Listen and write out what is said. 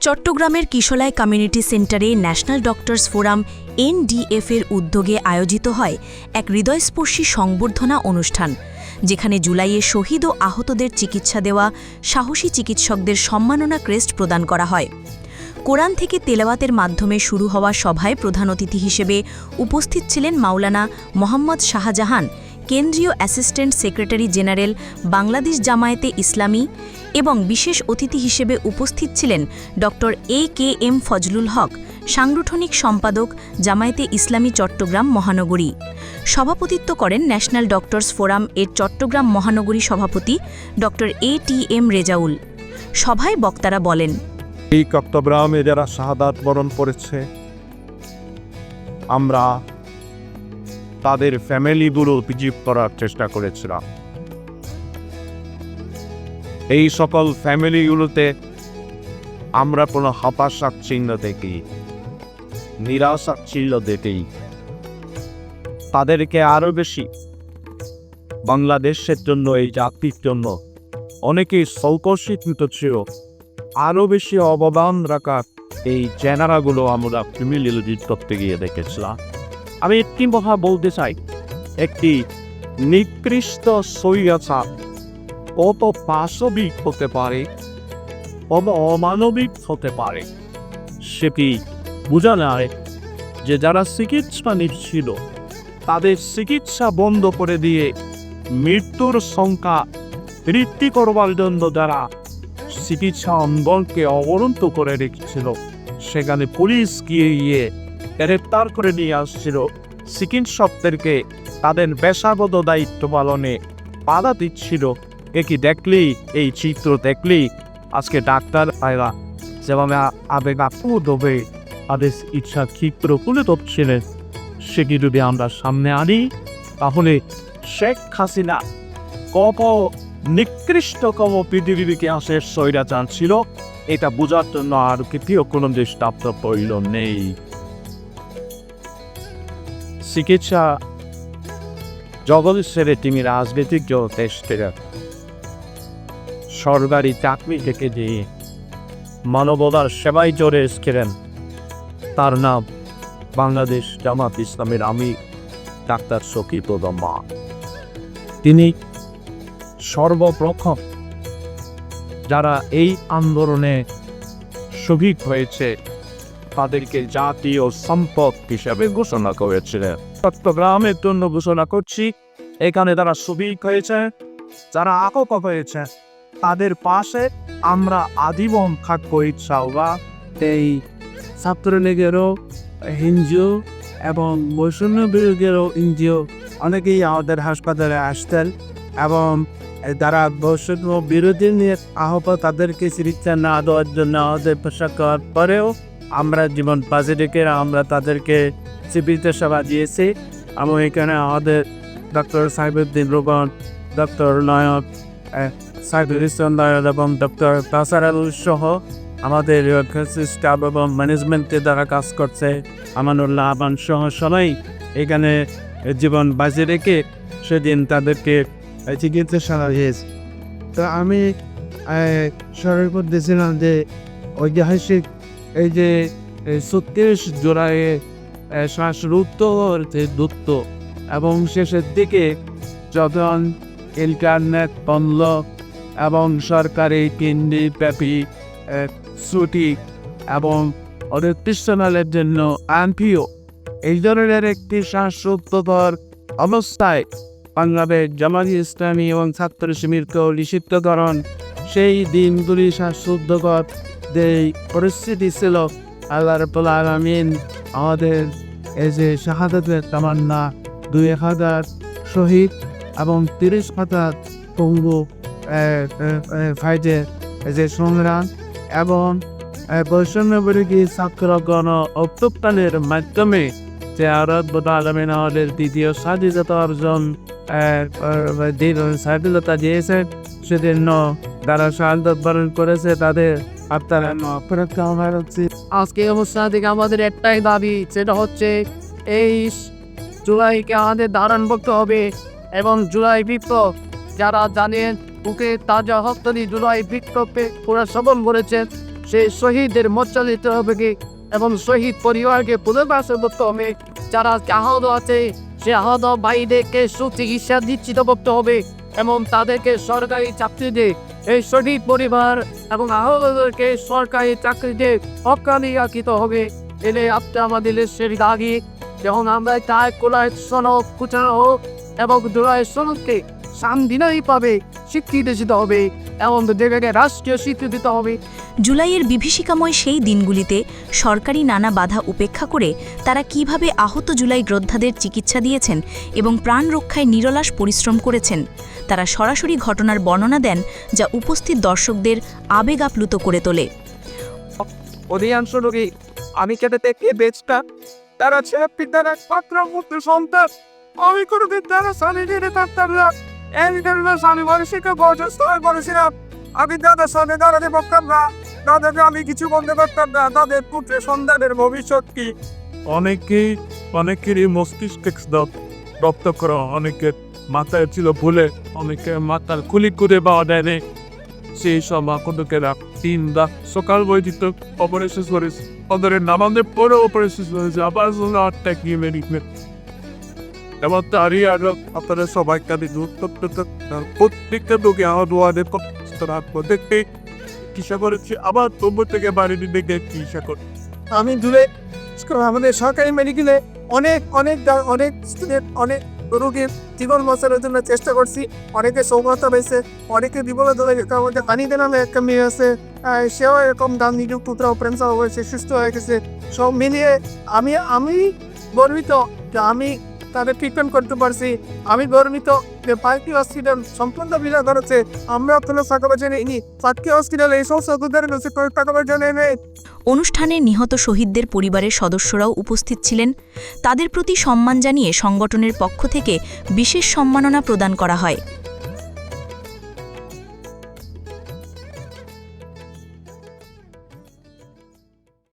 চট্টগ্রামের কিশোলাই কমিউনিটি সেন্টারে ন্যাশনাল ডক্টরস ফোরাম এনডিএফ এর উদ্যোগে আয়োজিত হয় এক হৃদয়স্পর্শী সংবর্ধনা অনুষ্ঠান, যেখানে জুলাইয়ে শহীদ ও আহতদের চিকিৎসা দেওয়া, সাহসী চিকিৎসকদের সম্মাননা ক্রেস্ট প্রদান করা হয়। কোরআন থেকে তেলাওয়াতের মাধ্যমে শুরু হওয়া সভায় প্রধান অতিথি হিসেবে উপস্থিত ছিলেন মাওলানা মোহাম্মদ শাহজাহান কেন্দ্রীয় assistant secretary general Bangladesh Jamaat Islami এবং বিশেষ অতিথি হিসেবে উপস্থিত ছিলেন ড এ কে এম ফজলুল হক, সাংগঠনিক সম্পাদক জামায়াতে ইসলামী চট্টগ্রাম মহানগরী। সভাপতিত্ব করেন ন্যাশনাল ডক্টরস ফোরাম এর চট্টগ্রাম মহানগরী সভাপতি ড এ টি এম রেজাউল। সভায় বক্তারা বলেন, এই যারা শাহাদাত বরণ করেছে, আমরা তাদের ফ্যামিলিগুলো বিজীব করার চেষ্টা করেছিলাম। এই সকল ফ্যামিলিগুলোতে আমরা কোনো হতাশার চিহ্ন দেখি, নিরাশার চিহ্ন দেখি। তাদেরকে আরও বেশি বাংলাদেশের জন্য, এই জাতির জন্য অনেকেই সৌকর্ষিত ছিল। আরও বেশি অবদান রাখার এই চ্যানেলাগুলো আমরা ফ্যামিলিজিট করতে গিয়ে দেখেছিলাম। আমি একটি কথা বলতে চাই। একটি নিকৃষ্ট সৈয়াছা কত পাশবিক হতে পারে, কত অমানবিক হতে পারে সেটি বোঝা যায় যে যারা চিকিৎসা নিচ্ছিল, তাদের চিকিৎসা বন্ধ করে দিয়ে মৃত্যুর সংখ্যা বৃদ্ধি করবার জন্য যারা চিকিৎসা অঙ্গনকে অবরন্ত করে রেখেছিল, সেখানে পুলিশ গিয়ে গিয়ে গ্রেপ্তার করে নিয়ে আসছিল। চিকিৎসকদেরকে তাদের পেশাগত দায়িত্ব পালনে বাধা দিচ্ছিল। এ কি দেখলি, এই চিত্র দেখলি। আজকে ডাক্তার ভাইরা যেভাবে আবেগ আপ্লুত হবে তাদের ইচ্ছা ক্ষিপ্র তুলে ধরছিলেন, সেটি যদি আমরা সামনে আনি, তাহলে শেখ হাসিনা কত নিকৃষ্টতম পৃথিবীর ইতিহাসের স্বৈরাচার ছিল। এটা বোঝার জন্য আর তৃতীয় কোনো দৃষ্টান্ত প্রয়োজন নেই। চিকিৎসা। জগৎ ছেড়ে তিনি রাজনৈতিক জগতে এসেছিলেন সরকারি চাকরি থেকে দিয়ে মানবতার সেবায় জোরে এসেছিলেন, তার নাম বাংলাদেশ জামাত ইসলামের আমি ডাক্তার শকীর মা তিনি সর্বপ্রথম যারা এই আন্দোলনে শহীদ হয়েছে তাদেরকে জাতীয় সম্পদ হিসাবে ঘোষণা করেছিলেন। চট্টগ্রামের জন্য ঘোষণা করছি, এখানে তারা শহীদ হয়েছে, যারা আহত হয়েছে, তাদের পাশে আমরা আজীবন থাকব ইচ্ছা এই ছাত্রলীগেরও এনজিও এবং বৈষম্য বিরোধীরও এনজিও অনেকেই আমাদের হাসপাতালে আসতেন এবং যারা বৈষম্য বিরোধী নিয়ে আহত তাদেরকে চিকিৎসা না দেওয়ার জন্য আমাদের পেশা করার পরেও আমরা জীবন বাজি রেখে আমরা তাদেরকে চিকিৎসা সেবা দিয়েছি। এবং এখানে আমাদের ডক্টর সাহেবুদ্দিন রোবন ডক্টর নয়ক সাইদুল ইসলাম নায়ক এবং ডক্টর তাসারাল সহ আমাদের স্টাফ এবং ম্যানেজমেন্টে দ্বারা কাজ করছে আমানুল্লাহ আবান সহ সবাই। এখানে জীবন বাজে রেখে সেদিন তাদেরকে চিকিৎসা সেবা দিয়েছে। তো আমি স্মরণ করতেছিলাম যে ঐতিহাসিক এই যে ছত্রিশ জোড়ায় শ্বাসরুদ্ধ যে দূত এবং শেষের দিকে যখন ইন্টারনেট বন্ধ এবং সরকারি কেন্দ্রী ব্যাপী ছুটি এবং অনির্দিষ্টকালের জন্য আনপিও এই ধরনের একটি শ্বাসরুদ্ধকর অবস্থায় বাংলাদেশ জামাতি ইসলামী এবং ছাত্র শিবিরকে নিষিদ্ধকরণ, সেই দিনগুলি শ্বাসরুদ্ধকর যে পরিস্থিতি ছিল আল্লাহ রব্বুল আলমিন আমাদের এই যে শাহাদাতের তামান্না, দুই হাজার শহীদ এবং তিরিশ হাজার পঙ্গু ফাইটের যে সংগ্রাম এবং বৈষম্য বিরোধী ছাত্র গণ অভ্যুত্থানের মাধ্যমে যে আরব আলমিন আমাদের দ্বিতীয় স্বাধীনতা অর্জন স্বাধীনতা দিয়েছে সেজন্য যারা শাহাদত বরণ করেছে তাদের আপনারা কামার হচ্ছে আজকে অনুষ্ঠান থেকে আমাদের একটাই দাবি সেটা হচ্ছে এই জুলাইকে আমাদের ধারণ করতে হবে এবং জুলাই বিপ্লব যারা জানেন বুকে তাজা হস্তানি জুলাই পুরা সবল করেছেন সেই শহীদদের মোর্চা দিতে হবে কি? এবং শহীদ পরিবারকে পুনর্বাসে করতে হবে যারা আহত আছে সে আহত ভাইদেরকে সুচিকিৎসা নিশ্চিত করতে হবে এবং তাদেরকে সরকারি চাকরিতে এই শহীদ পরিবার এবং আহতদেরকে সরকারি চাকরিতে অকালিয়াকিত হবে। এলে আপনি আমাদের দেশের দাগি যখন আমরা তাই কোলায় কুচানো হোক এবং জোড়ায় সনদকে সান্দিনাই পাবে স্বীকৃতি দিতে হবে এবং যেটাকে রাষ্ট্রীয় স্বীকৃতি দিতে হবে। জুলাইয়ের বিভীষিকাময় সেই দিনগুলিতে সরকারি নানা বাধা উপেক্ষা করে তারা কীভাবে আহত জুলাই যোদ্ধাদের চিকিৎসা দিয়েছেন এবং প্রাণ রক্ষায় নিরলাস পরিশ্রম করেছেন তারা সরাসরি ঘটনার বর্ণনা দেন যা উপস্থিত দর্শকদের আবেগ আপ্লুত করে তোলে। অধিকাংশ রোগী আমি কেটে দেখে বেচটা তারা ছেলে পিতার একমাত্র পুত্র সন্তান। আমি কোনোদিন তারা জেনে থাকতাম না। এই স্বামী মানুষকে বয়স্ক হয়ে পড়েছিলাম আমি দাদার সঙ্গে দাঁড়াতে পারতাম না। দাদাকে আমি কিছু বলতে পারতাম না। তাদের পুত্রের সন্তানের ভবিষ্যৎ কি? অনেকেই অনেকেরই মস্তিষ্ক রপ্ত করা, অনেকের মাথায় ছিল ভুলে অনেকে মাথার খুলি করে পাওয়া দেয়নি সেই সব মাকড়কেরা তিন রাত সকাল বৈদিত অপারেশন করেছে। ওদের নামাজে পরে অপারেশন করেছে। আবার আটটা গিয়ে মেডিকেল এবার তারই আর আপনারা সবাই কাঁদে দূর প্রত্যেকটা লোকে আমার দোয়াদের দেখতে চিকিৎসা করেছি। আবার তবু থেকে বাড়িতে দেখে চিকিৎসা করে। আমি দূরে। আমাদের সরকারি মেডিকেলে অনেক অনেক অনেক স্টুডেন্ট অনেক রোগীর জীবন বাঁচানোর জন্য চেষ্টা করছি। অনেকে সৌমতা পেয়েছে অনেকে গেছে। আমাদের পানিতে নামে একটা মেয়ে আছে সেও এরকম দাম নিজের পুত্র অপারেশন হয়েছে সুস্থ হয়ে গেছে। সব মিলিয়ে আমি আমি গর্বিত যে আমি তাদের ট্রিটমেন্ট করতে পারছি। আমি গর্বিত যে পার্কি হসপিটাল সম্পূর্ণ বিনা খরচে আমরা কোনো টাকা পয়সা নিইনি। পার্কি হসপিটাল এই সমস্ত ওদের কাছে টাকা পয়সা নেই। অনুষ্ঠানে নিহত শহীদদের পরিবারের সদস্যরাও উপস্থিত ছিলেন। তাদের প্রতি সম্মান জানিয়ে সংগঠনের পক্ষ থেকে বিশেষ সম্মাননা প্রদান করা হয়।